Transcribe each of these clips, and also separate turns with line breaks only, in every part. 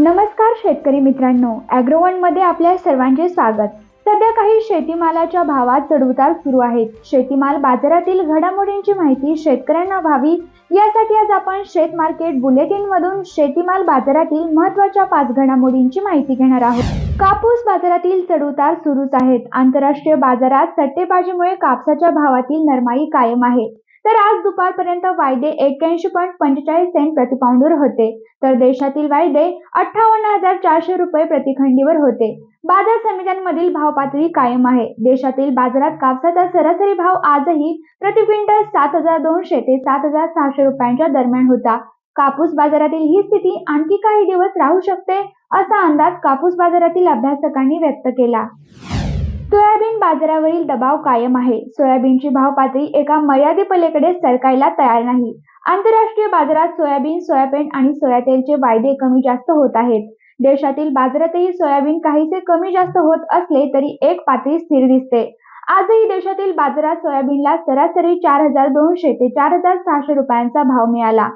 नमस्कार शेतकरी मित्रांनो ॲग्रोवनमध्ये आपल्या सर्वांचे स्वागत. सध्या काही शेतीमालाच्या भावात चढउतार सुरू आहेत. शेतीमाल बाजारातील घडामोडींची माहिती शेतकऱ्यांना व्हावी यासाठी आज आपण शेत मार्केट बुलेटिन मधून शेतीमाल बाजारातील महत्त्वाच्या पाच घडामोडींची माहिती घेणार आहोत. कापूस बाजारातील चढउतार सुरूच आहेत. आंतरराष्ट्रीय बाजारात सट्टेबाजीमुळे कापसाच्या भावातील नरमाई कायम आहे. तर आज दुपारपर्यंत वायदे एक्क्याऐंशी पॉईंट पंचेचाळीस सेंट प्रतिपाऊंडवर होते. तर देशातील वायदे अठ्ठावन्न हजार चारशे रुपये प्रतिखंडीवर होते. बाजार समित्यांमधील भाव पातळी कायम आहे. देशातील बाजारात कापसाचा सरासरी भाव आजही प्रति क्विंटल सात हजार दोनशे ते सात हजार सहाशे रुपयांच्या दरम्यान होता. कापूस बाजारातील ही स्थिती आणखी काही दिवस राहू शकते असा अंदाज कापूस बाजारातील अभ्यासकांनी व्यक्त केला. सोयाबीन बाजारावरील दबाव कायम आहे. सोयाबीनची भाव पातळी एका मर्यादेपलीकडे सरकायला तयार नाही. आंतरराष्ट्रीय बाजारात सोयाबीन सोयाबीन आणि सोयातेलचे वायदे कमी जास्त होत आहेत. देशातील बाजारातही सोयाबीन काहीसे कमी जास्त होत असले तरी एक पातळी स्थिर दिसते. आजही देशातील बाजारात सोयाबीनला सरासरी चार हजार दोनशे ते चार हजार सहाशे रुपयांचा भाव मिळाला.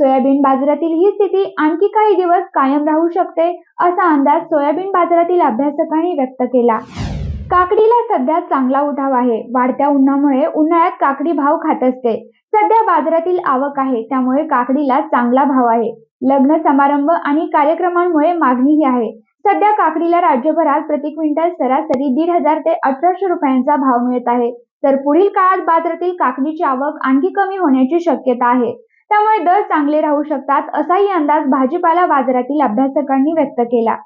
सोयाबीन बाजारातील ही स्थिती आणखी काही दिवस कायम राहू शकते असा अंदाज सोयाबीन बाजारातील अभ्यासकांनी व्यक्त केला. काकडीला सध्या चांगला उठाव आहे. वाढत्या उन्हामुळे उन्हाळ्यात काकडी भाव खात असते. सध्या बाजारातील आवक आहे त्यामुळे काकडीला चांगला भाव आहे. लग्न समारंभ आणि कार्यक्रमांमुळे मागणीही आहे. सध्या काकडीला राज्यभरात प्रति क्विंटल सरासरी दीड हजार ते अठराशे रुपयांचा भाव मिळत आहे. तर पुढील काळात बाजारातील काकडीची आवक आणखी कमी होण्याची शक्यता आहे. त्यामुळे दर चांगले राहू शकतात असाही अंदाज भाजीपाला बाजारातील अभ्यासकांनी व्यक्त केला.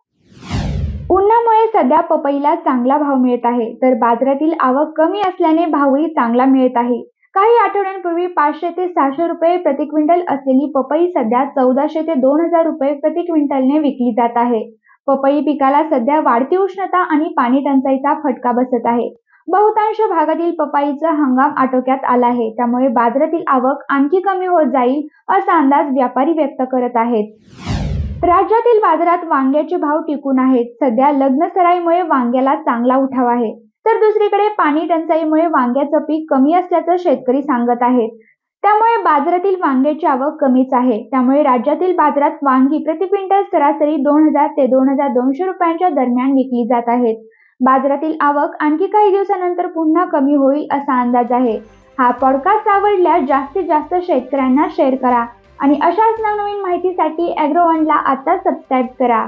उन्हामुळे सध्या पपईला चांगला भाव मिळत आहे तर बाजारातील आवक कमी असल्याने भावही चांगला मिळत आहे. काही आठवड्यांपूर्वी पाचशे ते सहाशे रुपये प्रति क्विंटल असलेली पपई सध्या चौदाशे ते दोन हजार रुपये प्रति क्विंटलने विकली जात आहे. पपई पिकाला सध्या वाढती उष्णता आणि पाणी टंचाईचा फटका बसत आहे. बहुतांश भागातील पपईचा हंगाम आटोक्यात आला आहे त्यामुळे बाजारातील आवक आणखी कमी होत जाईल असा अंदाज व्यापारी व्यक्त करत आहेत. राज्यातील बाजारात वांग्याचे भाव टिकून आहेत. सध्या लग्न सराईमुळे वांग्याला चांगला उठाव आहे. तर दुसरीकडे पाणी टंचाईमुळे वांग्याचं पीक कमी असल्याचं शेतकरी सांगत आहेत. त्यामुळे बाजारातील वांग्याची आवक कमीच आहे. त्यामुळे राज्यातील बाजारात वांगी प्रति क्विंटल सरासरी दोन हजार ते दोन हजार दोनशे रुपयांच्या दरम्यान विकली जात आहेत. बाजारातील आवक आणखी काही दिवसानंतर पुन्हा कमी होईल असा अंदाज आहे. हा पॉडकास्ट आवडल्यास जास्तीत जास्त शेतकऱ्यांना शेअर करा. आणि अशाच नवनवीन माहितीसाठी ॲग्रोवनला आता सबस्क्राईब करा.